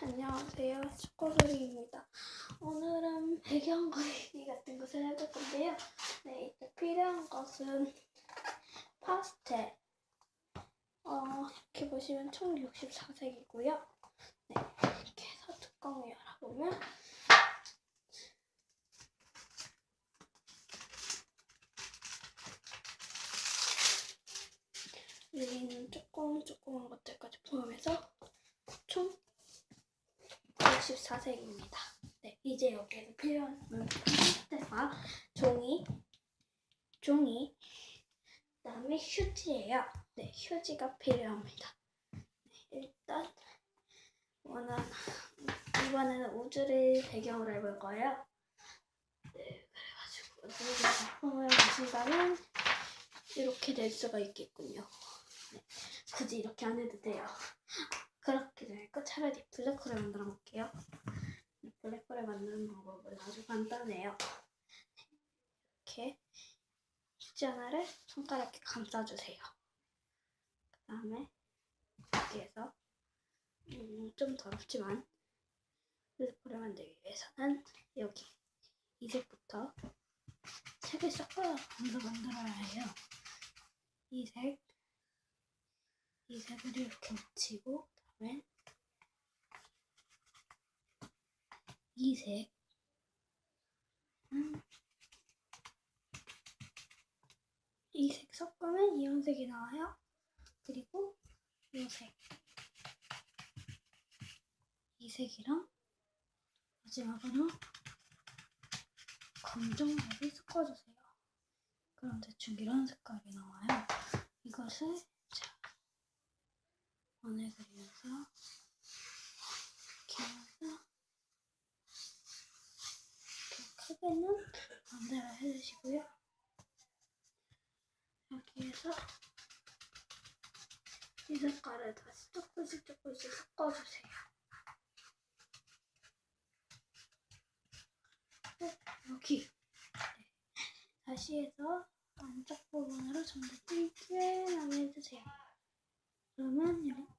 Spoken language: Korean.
안녕하세요. 축구소리입니다. 오늘은 배경 그리기 같은 것을 해볼 건데요. 네, 이때 필요한 것은 파스텔. 어, 이렇게 보시면 총 64색이고요. 네, 이렇게 해서 뚜껑을 열어보면 여기는 조금 조그만 것들까지 포함해서 총 64색입니다. 네, 이제 여기에서 필요한 파스텔과 종이, 종이, 그다음에 휴지예요. 네, 휴지가 필요합니다. 네, 일단 원한 이번에는 우주를 배경으로 해볼 거예요. 네, 그래가지고 우주 작품을 보신다면 이렇게 될 수가 있겠군요. 네, 굳이 이렇게 안 해도 돼요. 그렇게 되니까 차라리 블랙홀을 만들어 볼게요. 블랙홀을 만드는 방법은 아주 간단해요. 이렇게 휴지 하나를 손가락에 감싸주세요. 그 다음에 여기에서 음, 좀 더럽지만 블랙홀을 만들기 위해서는 여기 이 색부터 색을 섞어서 만들어야 해요. 이 색, 이 색을 이렇게 묻히고 그 다음에 이 색, 음, 이색 섞으면 이런 색이 나와요. 그리고 이 색, 이 색이랑 마지막으로 검정색을 섞어주세요. 그럼 대충 이런 색깔이 나와요. 이것을 그리면서 이렇게 해서 크게는 반대로 해주시고요. 여기에서 이 색깔을 다시 조금씩 조금씩 섞어주세요. 네, 여기 네. 다시 해서 안쪽 부분으로 전부 띵게 나눠주세요. 그러면 이렇게